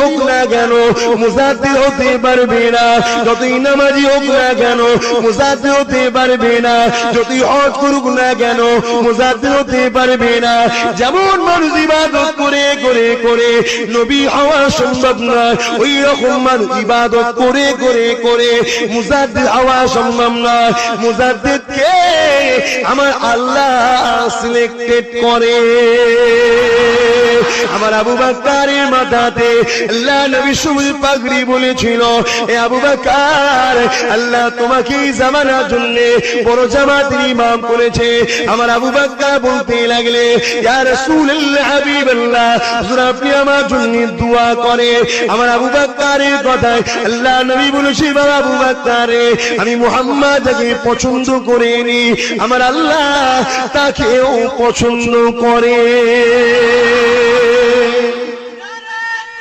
হোক না কেন, মুজাদ্দিদ হতে পারবে না। যতই নামাজি হোক না কেন, মুজাদ্দিদ হতে পারবে না। যতই হজ করুক না কেন, মুজাদ্দিদ হতে পারবে না। যেমন মানুষ ইবাদত করে করে করে, নবী হওয়া সম্ভব না। ওই রকম মানুষ ইবাদত করে করে করে, মুজাদ্দিদ হওয়া সম্ভব না। মুজাদ্দিদকে আমার আল্লাহ সিলেক্টেড করে। আমার আবু বাক্কারের মাথাতে আল্লাহ নবী সবুজ পাগড়ি বলেছিল, এ আবু বাক্কার, আল্লাহ তোমাকে জামানার জন্য বড় জামাতের ইমাম করেছে। আমার আবু বাক্কার বলতে লাগলে, ইয়া রাসূলুল্লাহ, হাবিবাল্লাহ, হুজুর, আপনি আমার জন্য দোয়া করে আমার আবু বাক্কারের কথায় আল্লাহ নবী বলেছে বাবা আবু বাক্কারে, আমি মুহাম্মদ যাকে পছন্দ করিনি। আমার আল্লাহ তাকেও পছন্দ করে।